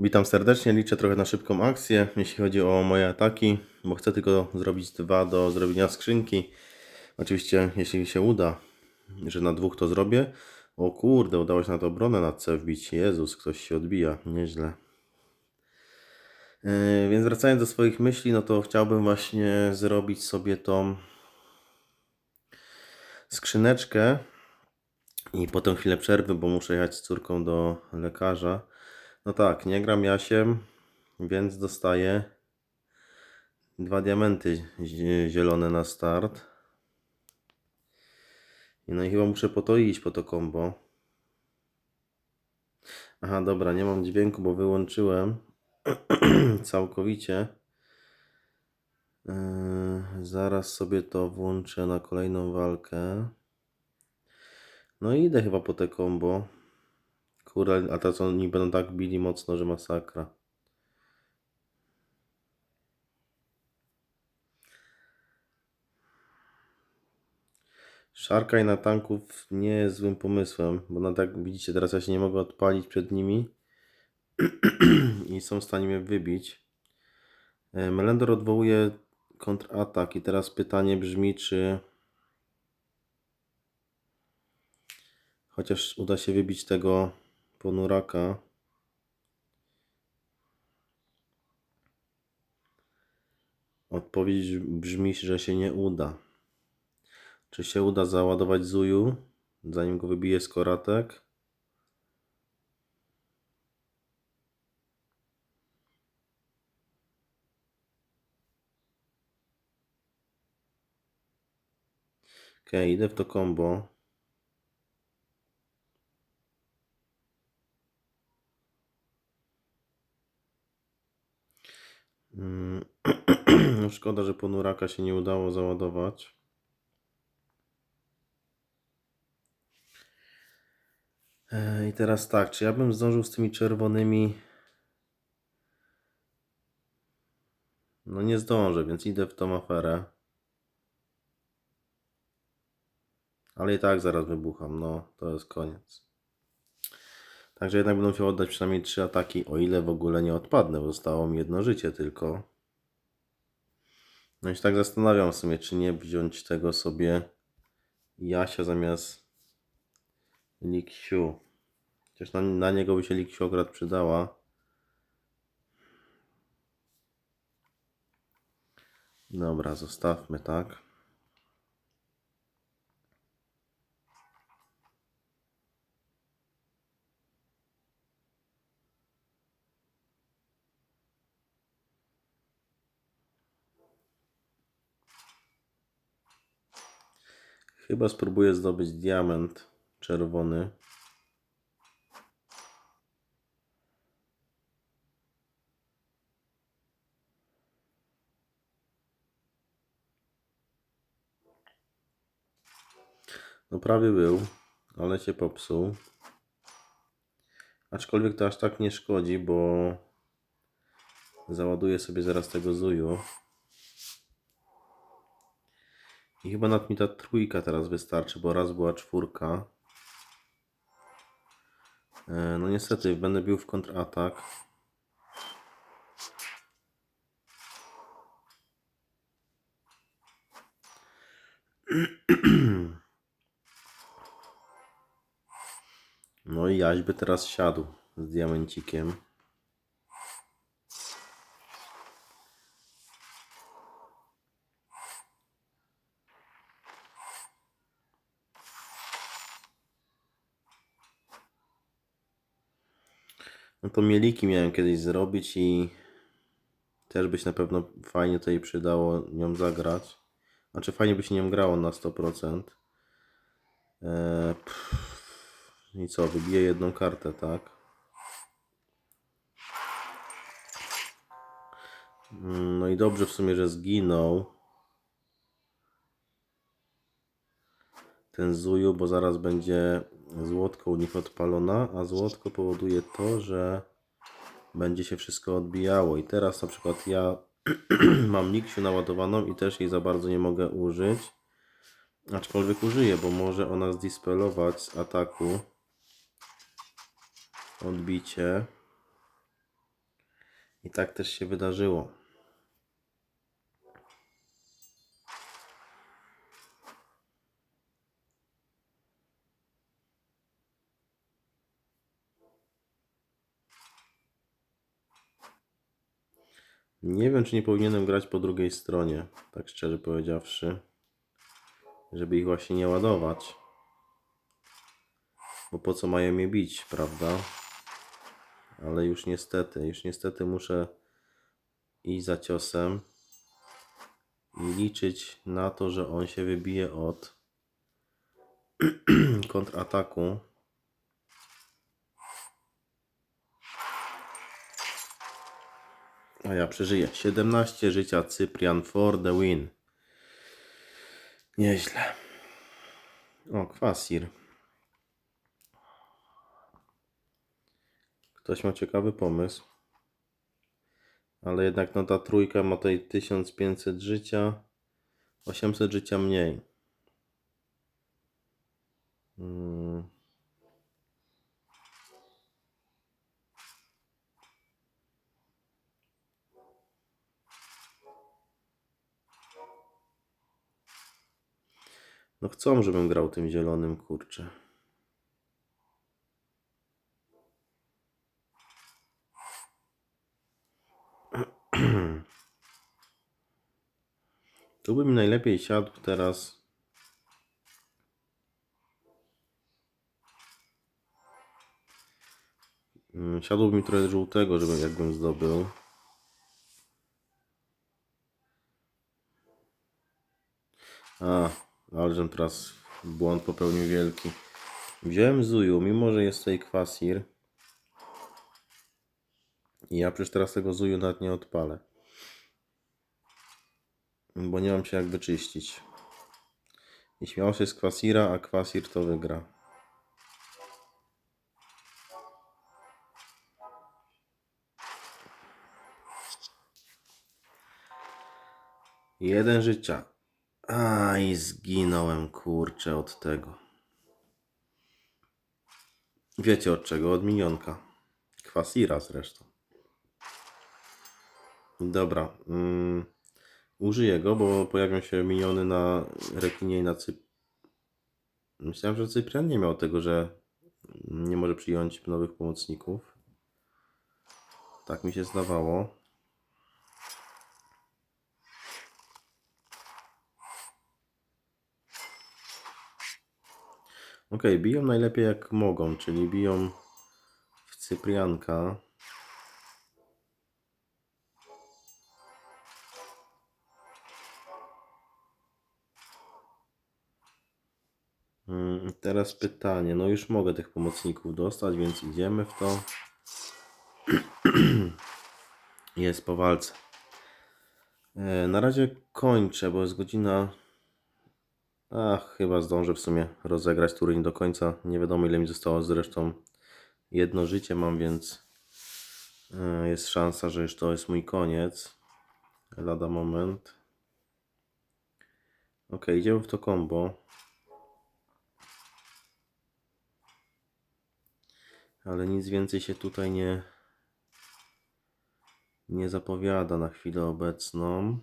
Witam serdecznie, liczę trochę na szybką akcję, jeśli chodzi o moje ataki, bo chcę tylko zrobić dwa do zrobienia skrzynki. Oczywiście, jeśli się uda, że na dwóch to zrobię. O kurde, udało się na to obronę na C wbić. Jezus, ktoś się odbija, nieźle. Yy, więc wracając do swoich myśli, no to chciałbym właśnie zrobić sobie tą skrzyneczkę i potem chwilę przerwy, bo muszę jechać z córką do lekarza. No tak, nie gram Jasiem, więc dostaję dwa diamenty zie- zielone na start. No i chyba muszę po to iść, po to combo. Aha, dobra, nie mam dźwięku, bo wyłączyłem całkowicie. Yy, zaraz sobie to włączę na kolejną walkę. No i idę chyba po te combo. Kurde, a teraz oni będą tak bili mocno, że masakra. Szarkaj na tanków nie jest złym pomysłem, bo na tak widzicie, teraz ja się nie mogę odpalić przed nimi i są w stanie mnie wybić. E, Melendor odwołuje kontratak i teraz pytanie brzmi, czy chociaż uda się wybić tego ponuraka. Odpowiedź brzmi, że się nie uda. Czy się uda załadować Zuju, zanim go wybije z koratek? Idę w to combo. szkoda, że ponuraka się nie udało załadować. E, I teraz tak, czy ja bym zdążył z tymi czerwonymi? No nie zdążę, więc idę w tą aferę. Ale i tak zaraz wybucham, no to jest koniec. Także jednak będę musiał oddać przynajmniej trzy ataki, o ile w ogóle nie odpadnę, bo zostało mi jedno życie tylko. No i się tak zastanawiam w sumie, czy nie wziąć tego sobie Jasia zamiast Liksiu. Chociaż na, na niego by się Liksiu akurat przydała. Dobra, zostawmy tak. Chyba spróbuję zdobyć diament czerwony. No prawie był, ale się popsuł. Aczkolwiek to aż tak nie szkodzi, bo załaduję sobie zaraz tego zuju. I chyba nad mi ta trójka teraz wystarczy, bo raz była czwórka. E, No niestety, będę bił w kontratak. No i Jaś by teraz siadł z diamencikiem. No to mieliki miałem kiedyś zrobić i też by się na pewno fajnie tutaj przydało nią zagrać. Znaczy fajnie by się nią grało na 100%. Eee. I co, wybiję jedną kartę, tak? Mm, No i dobrze w sumie, że zginął. Ten Zuju, bo zaraz będzie złotko u nich odpalona, a złotko powoduje to, że będzie się wszystko odbijało. I teraz na przykład ja mam Niksiu naładowaną i też jej za bardzo nie mogę użyć. Aczkolwiek użyję, bo może ona zdispelować z ataku odbicie. I tak też się wydarzyło. Nie wiem, czy nie powinienem grać po drugiej stronie, tak szczerze powiedziawszy, żeby ich właśnie nie ładować. Bo po co mają mnie bić, prawda? Ale już niestety, już niestety muszę iść za ciosem i liczyć na to, że on się wybije od kontrataku. A ja przeżyję. 17 życia Cyprian for the win. Nieźle. O, kwasir. Ktoś ma ciekawy pomysł. Ale jednak no ta trójka ma tutaj 1500 życia. 800 życia mniej. Hmm. No chcą, żebym grał tym zielonym, kurczę. Tu by mi najlepiej siadł teraz. Mm, Siadłoby mi trochę żółtego, żebym jakbym zdobył. A, ale żem teraz błąd popełnił wielki. Wziąłem Zuju, mimo że jest tutaj kwasir. I ja przecież teraz tego Zuju nawet nie odpalę. Bo nie mam się jak wyczyścić. I śmiało się z kwasira, a kwasir to wygra. Jeden życia. A i zginąłem kurczę od tego. Wiecie od czego? Od minionka. Kwasira zresztą. Dobra. Mm, użyję go, bo pojawią się miniony na rekinie i na cyp. Myślałem, że Cyprian nie miał tego, że nie może przyjąć nowych pomocników. Tak mi się zdawało. Ok, biją najlepiej jak mogą, czyli biją w Cyprianka. Mm, Teraz pytanie, no już mogę tych pomocników dostać, więc idziemy w to. Jest po walce. E, Na razie kończę, bo jest godzina Ach, chyba zdążę w sumie rozegrać turniej do końca. Nie wiadomo ile mi zostało zresztą. Jedno życie mam, więc e, jest szansa, że już to jest mój koniec. Lada moment. Ok, idziemy w to combo. Ale nic więcej się tutaj nie nie zapowiada na chwilę obecną.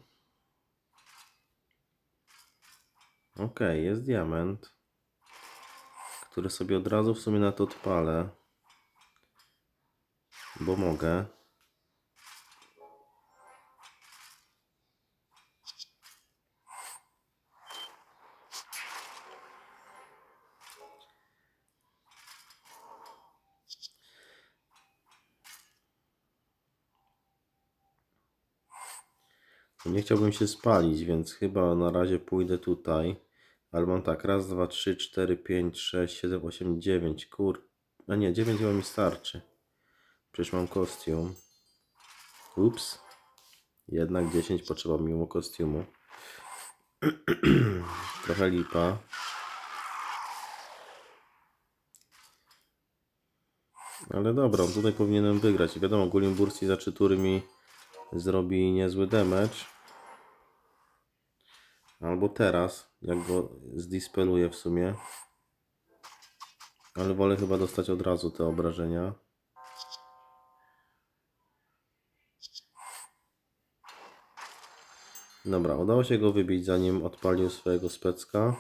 Ok, jest diament, który sobie od razu w sumie na to odpalę, bo mogę. Nie chciałbym się spalić, więc chyba na razie pójdę tutaj. Ale mam tak, raz, dwa, trzy, cztery, pięć, sześć, siedem, osiem, dziewięć. Kur... A nie, dziewięć chyba mi starczy. Przecież mam kostium. Ups. Jednak 10 potrzeba mimo kostiumu. Trochę lipa. Ale dobra, tutaj powinienem wygrać. Wiadomo, Gulim Bursi za 3 tury mi zrobi niezły damage. Albo teraz, jak go zdispeluję w sumie. Ale wolę chyba dostać od razu te obrażenia. Dobra, udało się go wybić zanim odpalił swojego specka.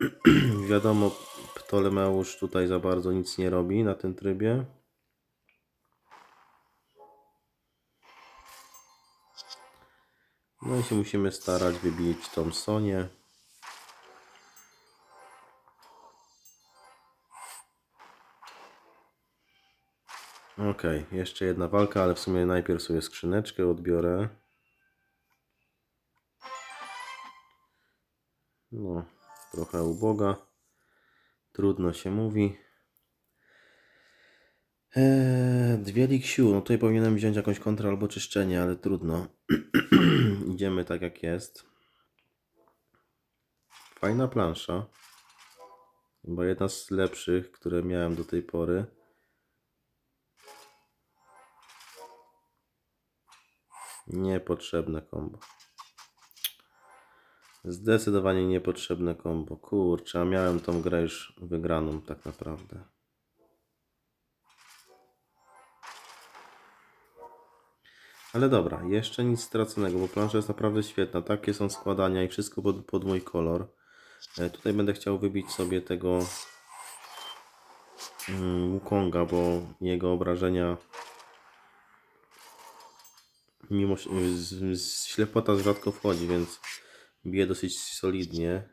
Wiadomo, Ptolemeusz tutaj za bardzo nic nie robi na tym trybie. No i się musimy starać wybić tą Sonię. Okej, jeszcze jedna walka, ale w sumie najpierw sobie skrzyneczkę odbiorę. No, trochę uboga. Trudno się mówi. Eee, dwie Lixiu. No tutaj powinienem wziąć jakąś kontrę albo czyszczenie, ale trudno. Idziemy tak jak jest. Fajna plansza. Chyba jedna z lepszych, które miałem do tej pory. Niepotrzebne kombo. Zdecydowanie niepotrzebne kombo. Kurczę, a miałem tą grę już wygraną tak naprawdę. Ale dobra, jeszcze nic straconego, bo plansza jest naprawdę świetna. Takie są składania i wszystko pod, pod mój kolor. E, tutaj będę chciał wybić sobie tego mm, Wukonga, bo jego obrażenia mimo z ślepota rzadko wchodzi, więc bije dosyć solidnie.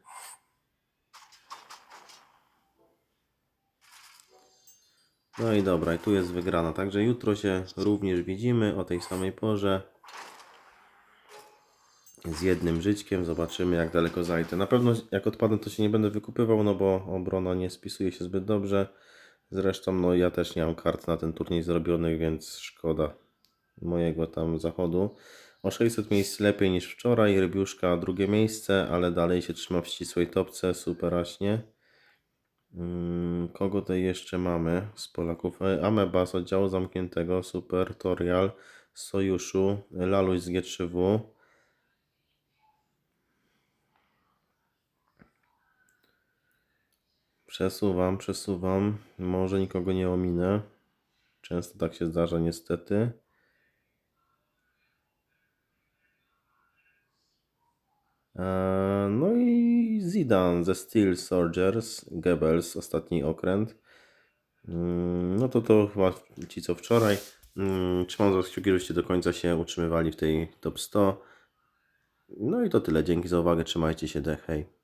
No i dobra, i tu jest wygrana. Także jutro się również widzimy o tej samej porze. Z jednym żyćkiem. Zobaczymy jak daleko zajdę. Na pewno jak odpadnę to się nie będę wykupywał, no bo obrona nie spisuje się zbyt dobrze. Zresztą no ja też nie mam kart na ten turniej zrobionych, więc szkoda mojego tam zachodu. O 600 miejsc lepiej niż wczoraj. Rybiuszka drugie miejsce, ale dalej się trzyma w ścisłej topce. Superaśnie. Kogo tutaj jeszcze mamy z Polaków? E, Ameba z oddziału zamkniętego, Super, Torial Sojuszu, Laluś z G3W. Przesuwam, przesuwam. Może nikogo nie ominę. Często tak się zdarza niestety. Eee, No Zidane ze Steel Soldiers, Goebbels, ostatni okręt. Mm, No to to chyba ci co wczoraj. Mm, Trzymam za kciuki, żebyście do końca się utrzymywali w tej top 100. No i to tyle. Dzięki za uwagę. Trzymajcie się. Hej.